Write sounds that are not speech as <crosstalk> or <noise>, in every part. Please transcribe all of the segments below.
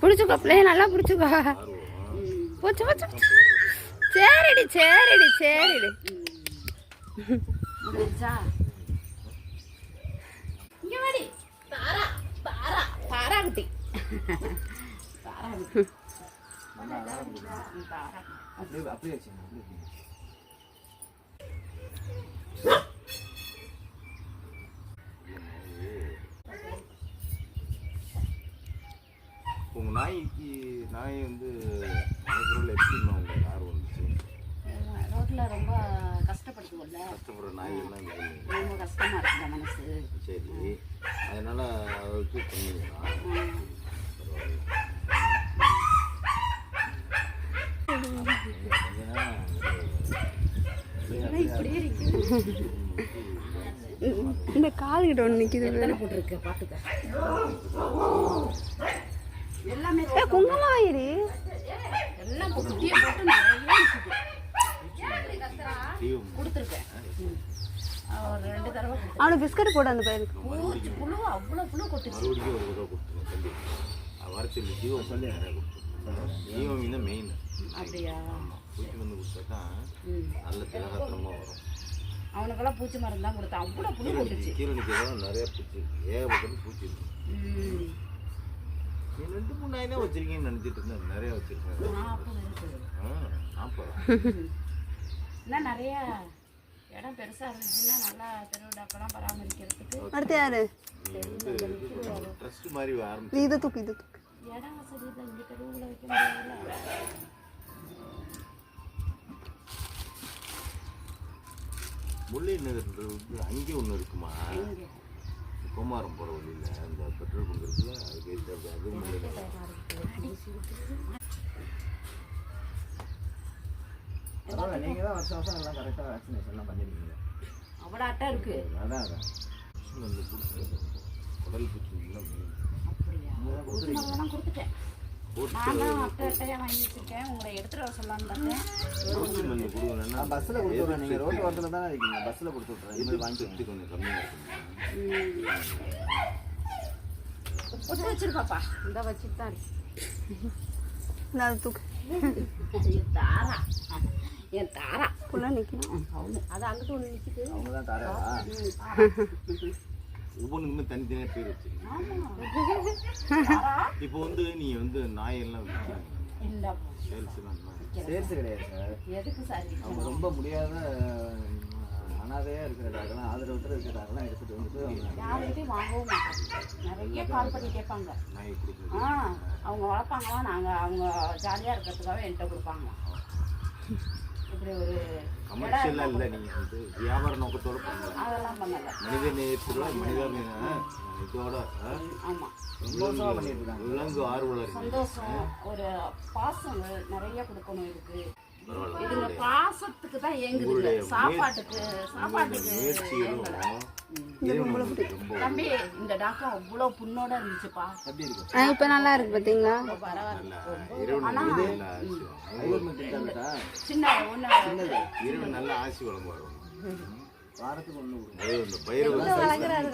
பிடிச்சிக்கோ பிள்ளைய நல்லா பிடிச்சிக்கோ போச்சு போச்சு போச்சு. சரிடி சரிடி சரிடி முடிஞ்சா இங்க வாடி தாரா தாரா தாரா குட்டி தாரா குட்டி தாரா அப்படியே அப்படியே வச்சுங்க அப்படியே வச்சுங்க. உங்கள் நாய்க்கு நாய் வந்து வளர்க்குறதுல எப்படிமா உங்களுக்கு ஆர்வம் வந்துச்சு? ரோட்ல ரொம்ப கஷ்டப்படுத்துவோம்ல. கஷ்டப்படுற இங்கே இல்லைங்க. ரொம்ப கஷ்டமா இருக்குல்ல மனசு. சரி. அதனால் அதை வச்சு பண்ணுவீங்களா ம். இப்படியே இருக்கு இந்த கால் கிட்ட ஒன்று நிற்கிது எத்தனை போட்டிருக்க? பாத்துக்க எல்லாமே குங்குமம் ஆயிரு எல்லாம் குட்டியை போட்டு நிறைய கொடுத்துருக்கேன். ஒரு ரெண்டு தடவை அவனுக்கு பிஸ்கட் போடு அந்த பையனுக்கு. பூச்சி புழு அவ்வளோ புழு கொட்டுச்சு மறுபடியும் ஒரு தடவை கொடுத்துருங்க தம்பி அது வர சொல்லி நிறையா கொடுத்துருங்க தீவம் மீன் மெயின் அப்படியா? பூச்சி நல்ல வரும். அவனுக்கெல்லாம் பூச்சி மருந்து தான் கொடுத்தேன். அவ்வளோ புழு கொட்டுச்சு. கீரணிக்கு தான் நிறைய பூச்சி ஏகப்பட்டது பூச்சி ரெண்டு மூணு நாய் தான் வச்சிருக்கீங்கன்னு நினச்சிட்டு இருந்தேன். நிறைய வச்சிருக்கேன். ஆ நாற்பதா? இன்னும் நிறைய இடம் பெருசா இருந்துச்சுன்னா நல்லா தெருவிடாக்கெல்லாம் பராமரிக்கிறதுக்கு அடுத்து யாரு? ட்ரஸ்ட் மாதிரி ஆரம்பிச்சு இதை தூக்கு இதை தூக்கு. இடம் வசதி இல்லை. இங்கே தெருவில் வைக்க முடியாதுல்ல முல்லை வந்து அங்கே ஒன்று இருக்குமா? குமாரம் போகிற வழியில் அந்த பெட்ரோல் பங்க் இருக்குல்ல அதுக்கு அது நகர் பரவாயில்ல நீங்கள் தான் வருஷம் வருஷம் எல்லாம் கரெக்டாக வேக்சினேஷன்லாம் பண்ணிருக்கீங்க. அவ்வளோ அட்டை இருக்கு. அதான் அதான். அந்த கொடுத்து உடல் பூச்சி எல்லாம் அப்படியா? பூச்சி மருந்தெல்லாம் கொடுத்துட்டேன். போட்டு நான் தான் அட்டை அட்டையாக வாங்கி வச்சிருக்கேன். உங்களை எடுத்துட்டு வர சொல்லலான்னு பார்த்தேன். நான் பஸ்ஸில் கொடுத்து விட்றேன். நீங்கள் ரோட்டு வரத்தில் தானே இருக்கீங்க. பஸ்ஸில் கொடுத்து விட்றேன் இது மாதிரி வாங்கி கொஞ்சம் கம்மியாக இருக்கும் பொட்டு வச்சிருப்பாப்பா இந்த வச்சுட்டு தான் தூக்கு. என் தாரா. என் தாரா. ஃபுல்லாக நிற்கணும் அது அங்கிட்டு ஒன்று நிற்கிது அவங்க தான் தரவா ஒவ்வொன்றுக்குமே தனித்தனியாக பேர் வச்சிருக்கீங்க இப்போ வந்து நீ வந்து நாயெல்லாம் சேல்ஸ்லாம் சேர்த்து கிடையாது. சார் எதுக்கு சார்? அவங்க ரொம்ப முடியாத அனாதையாக இருக்கிற டாக்லாம் ஆதரவற்ற இருக்கிற டாக்லாம் எடுத்துகிட்டு வந்துட்டு அவங்க யார்கிட்டையும் வாங்கவும் நிறைய கால் பண்ணி கேட்பாங்க. ஆ அவங்க வளர்ப்பாங்களாம் நாங்கள் அவங்க ஜாலியாக இருக்கிறதுக்காக என்கிட்ட கொடுப்பாங்க. இப்படி ஒரு கமர்ஷியலாக இல்லை நீங்கள் வந்து வியாபார நோக்கத்தோட பண்ணல அதெல்லாம் பண்ணலை. மனித நேயத்தோட மனித இதோட ஆமாம் விலங்கு ஆர்வலர் சந்தோஷம் ஒரு பாசங்கள் நிறைய கொடுக்கணும் பரவாயில்ல இதுங்க பாசத்துக்கு தான் ஏங்குதுங்க சாப்பாட்டுக்கு சாப்பாட்டுக்கு. தம்பி இந்த டாக்டர் அவ்வளோ புண்ணோட இருந்துச்சுப்பா. இப்போ நல்லா இருக்கு பார்த்தீங்களா பரவாயில்ல. சின்ன ஒன்று நல்ல ஆசி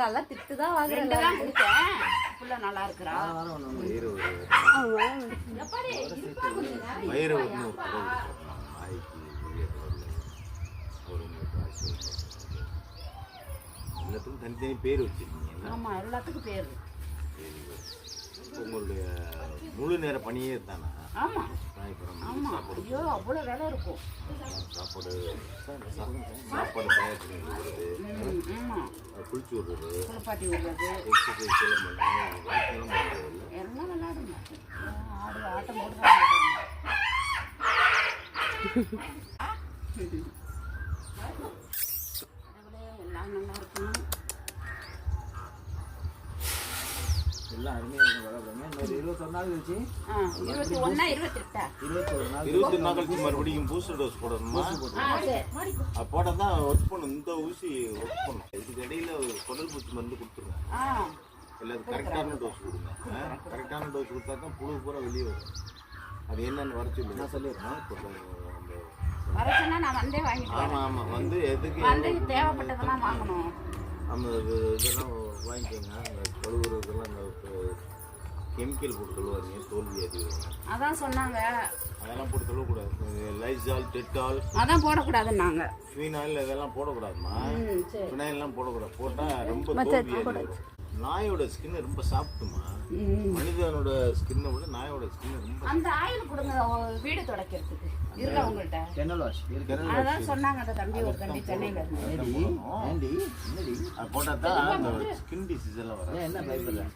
நல்லா திட்டு தான் ரெண்டு தான் கொடுத்தேன். புள்ள நல்லா இருக்கிறா. வாரம் ஒன்று ஒன்று பைரவர் எப்பாடி இருப்பா கொஞ்ச நேரம். பைரவர்னு ஒரு கடவுள் இருக்கார். நாய்க்கு பெரிய கடவுள் அவர் உங்களுக்கு ஆசி வழங்குவார். எல்லாத்துக்கும் தனித்தனி பேர் வச்சிருக்கீங்க ஆமா எல்லாத்துக்கும் பேரு. உங்களுடைய முழு நேர பணியே தானா ஆமா. நாய்ப்புறம் ஆமா. சாப்பாடு ஐயோ அவ்வளோ வேலை இருக்கும். சாப்பாடு சாப்பாடு தயார் பண்ணி கொடுக்குறது ம், ஆமா. அது குளிச்சு விடுறது. குளிப்பாட்டி விடுறது. எக்ஸசைஸ் எல்லாம் பண்ணுறது. வாக்கிங் பண்ணுறது இல்லை எல்லாம் விளையாடுங்க. ஆடு ஆட்டம் போடுறாங்க <laughs> எல்லாம் நல்லா இருக்கணும். எல்லாம் அருமையாக இருக்கும் வளர்க்குறீங்க இன்னொரு இருபத்தொரு நாள் கழிச்சு ஆ இருபத்தி ஒன்றா இருபத்தி எட்டா இருபத்தொரு நாள் இருபத்தி நாள் கழிச்சு மறுபடியும் பூஸ்டர் டோஸ் போடணுமா? போட்டால் தான் ஒர்க் பண்ணும். இந்த ஊசி ஒர்க் பண்ணும். இதுக்கு இடையில குடல் பூச்சி மருந்து கொடுத்துருங்க. எல்லாத்துக்கும் கரெக்டான டோஸ் கொடுங்க. கரெக்டான டோஸ் கொடுத்தா தான் புழு பூரா வெளியே வரும். அது என்னன்னு வர சொல்லி நான் சொல்லிடுறேன். வர சொன்னா நான் வந்தே வாங்கிட்டு வரேன். ஆமாம் ஆமாம் வந்து எதுக்கு வந்து தேவைப்பட்டதெல்லாம் வாங்கணும். நம்ம இது- இதெல்லாம் வாங்கிக்கோங்க அந்த கழுவுறதுக்கெல்லாம் அந்த கெமிக்கல் போட்டு தொழுவாதீங்க தோல் வியாதி வரும் அதான் சொன்னாங்க. அதெல்லாம் போட்டு தொழக்கூடாது. லைசால் டெட்டால் அதான் போடக்கூடாதுன்னாங்க. ஃபீனாயில் இதெல்லாம் போடக்கூடாதுமா? ஃபினாயில்லாம் போடக்கூடாது. போட்டால் ரொம்ப தோல் வியாதி வரும் நாயோட ஸ்கின் ரொம்ப சாப்பிட்டுமா? ம். மனிதனோட ஸ்கின்னை விட நாயோட ஸ்கின் ரொம்ப அந்த ஆயில் கொடுங்க வீடு துடைக்கிறதுக்கு. இருக்கா உங்கள்கிட்ட வாஷ் அதான் சொன்னாங்க அந்த தம்பி ஒரு தம்பி சென்னையில இருந்து. என்னடி அது போட்டால் தான் ஸ்கின் டிசீஸ் எல்லாம் வரும். என்ன பயப்படுற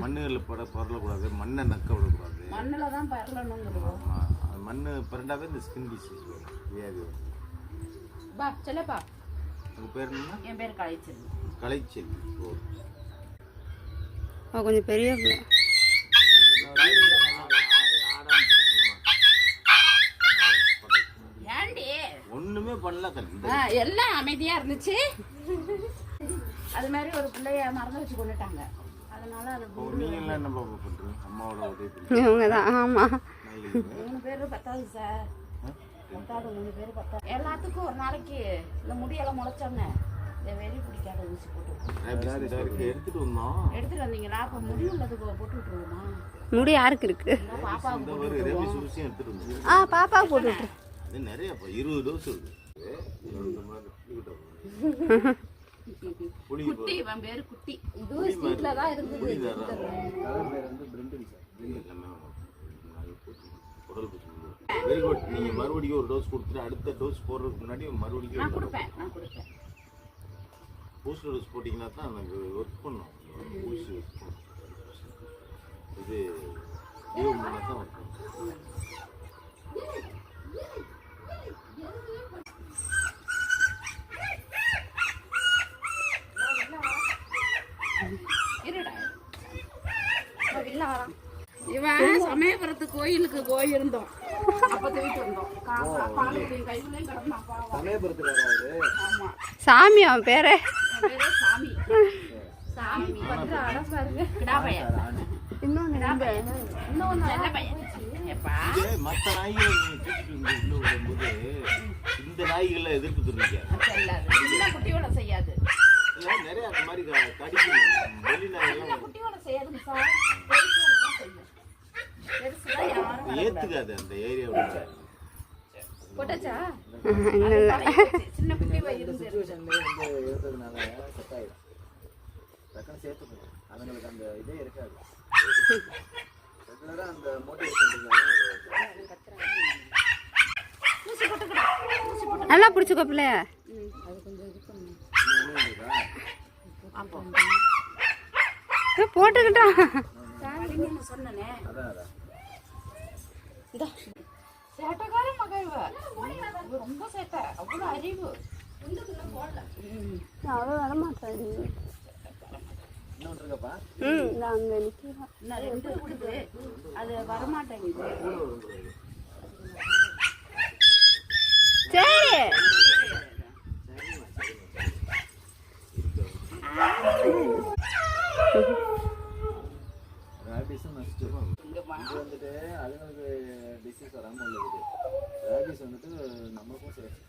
மண்ணில் பட பரலக்கூடாது மண்ணை நக்க விடக்கூடாது. மண்ணுல தான் பரலணுங்கிறோம் ஆமா. அது மண் பிறண்டாவே இந்த ஸ்கின் டிசீஸ் வரும் வியாதி வரும். பா செல்லப்பா. உங்க பேர் என்ன என் பேர் கழிச்சிருந்தேன் களைச்சல் ஓ. கொஞ்சம் பெரிய பிள்ளை ஏண்டி? ஒண்ணுமே பண்ணல எல்லாம் அமைதியா இருந்துச்சு. அது மாதிரி ஒரு பிள்ளைய மறந்து வச்சு கொண்டுட்டாங்க. பாப்பா இவங்க தான் ஆமாம் மூணு பேர் பத்தாது சார். பத்தாவது மூணு பேர் பத்தாது. எல்லாத்துக்கும் ஒரு நாளைக்கு இந்த முடியெல்லாம் முளைச்சோன்னே இந்த வெறி பிடிக்காத ஊசி போட்டு எடுத்துட்டு வந்தோம். எடுத்துட்டு வந்தீங்களா? அப்போ முடி உள்ளதுக்கு போட்டு விட்டுருவோமா? முடி யாருக்கு இருக்கு? ஆ பாப்பாவுக்கு போட்டு நிறைய இருபது டோஸ் இருக்கு. <laughs> குட்டி இவன் பேரு குட்டி. இதுவும் ஸ்ட்ரீட்ல தான் இருந்தது. வெரி குட் நீங்க மறுபடியும் ஒரு டோஸ் கொடுத்துட்டு அடுத்த டோஸ் போடுறதுக்கு முன்னாடி நான் மறுபடியும் கொடுப்பேன் நான் கொடுப்பேன். பூஸ்டர் டோஸ் போட்டிங்கன்னா தான் எனக்கு ஒர்க் பண்ணும். பண்ணும் இது லீவ் பண்ணால் தான் ஒர்க் பண்ணும். இவன் சமயபுரத்து கோயிலுக்கு போயிருந்தோம். சாமி அவன் பேரே. மற்ற நாய்களை இந்த நாய்களை எதிர்ப்பு குட்டியோட செய்யாது. நிறைய அந்த மாதிரி கடிக்கும் வெளி ஏத்துக்காது அந்த ஏரியாவோட போட்டாச்சா? இல்லை. இல்லை சின்ன குட்டி வயிறு சுச்சுவேஷன்லேயே வந்து இருந்ததுனால செட் சேர்த்து அவங்களுக்கு அந்த இதே இருக்காது. அந்த மோட்டிவேஷன் நல்லா பிடிச்சிக்கோ பிள்ளைய அது கொஞ்சம் இது பண்ணு. போட்டுக்கிட்டான் சொன்னனே. அதான் அதான். இதா சேட்டைக்கார மக இவ இவ ரொம்ப சேட்டை அவ்வளோ அறிவு ம். அவ்வளோ வரமாட்டாடி இன்னொன்று இருக்கப்பா ம் இந்த அங்கே நிற்கிறான் அது வரமாட்டேங்குது சரி ரேபிஸும் நெக்ஸ்ட்டு இங்கம்மா இது வந்துட்டு அதுங்களுக்கு டிசீஸ் வராமல் உள்ளது ரேபிஸ் வந்துட்டு நம்மளுக்கும் சேஃப்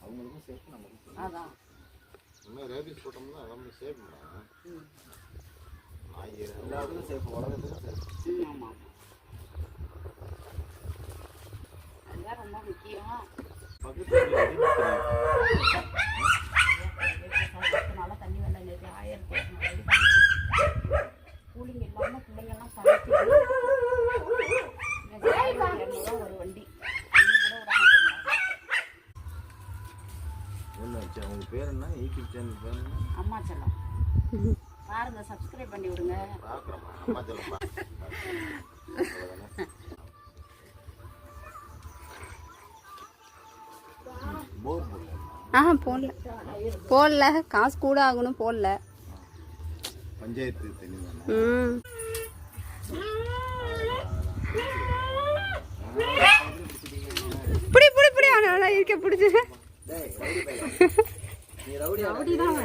அவங்களுக்கும் சேஃப் நமக்கும் safe. அதான் இன்னும் ரேபிஸ் போட்டோம்னா நம்ம சேவ் பண்ணலாம் ம். நாய் எல்லாத்துக்கும் சேஃப் உலகத்துக்கும் சேஃப் ஆமாம் அதுதான் ரொம்ப முக்கியம். பக்கத்துல தண்ணி ஆயிரத்தி இரநூறு கூலிங் இல்லாமல் பிள்ளைங்கெல்லாம் படுத்துது அம்மா செல்லம் பாருங்க சப்ஸ்கிரைப் பண்ணி விடுங்க. அம்மா ஆ போடல. போடல. காசு கூட ஆகணும் போடல. பஞ்சாயத்து ம். பிடி பிடி பிடி. இருக்க பிடிச்சி. ரவுடி தான்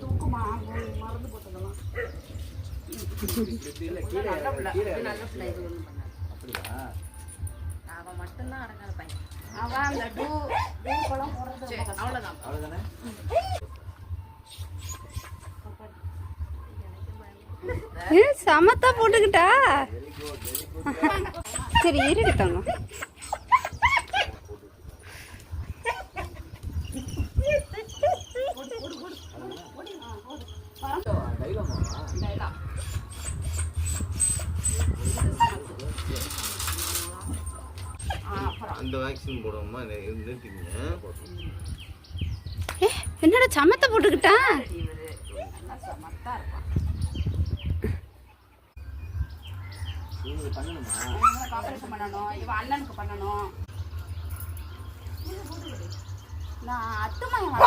தூக்குமா மறந்து போட்டதெல்லாம் நல்ல பிள்ளை இது பண்ணாது அப்படியா அவன் மட்டும்தான் பையன் அவன் அந்த டூ டூ பழம் போடுறது அவ்வளோதான் அவ்வளோதானே சமத்தா போட்டுக்கிட்டா? சரி இருடி என்னடா சமத்தை போட்டுக்கிட்டா? இவரு இருப்பான் இவன் அண்ணனுக்கு நான் அத்துமாயம்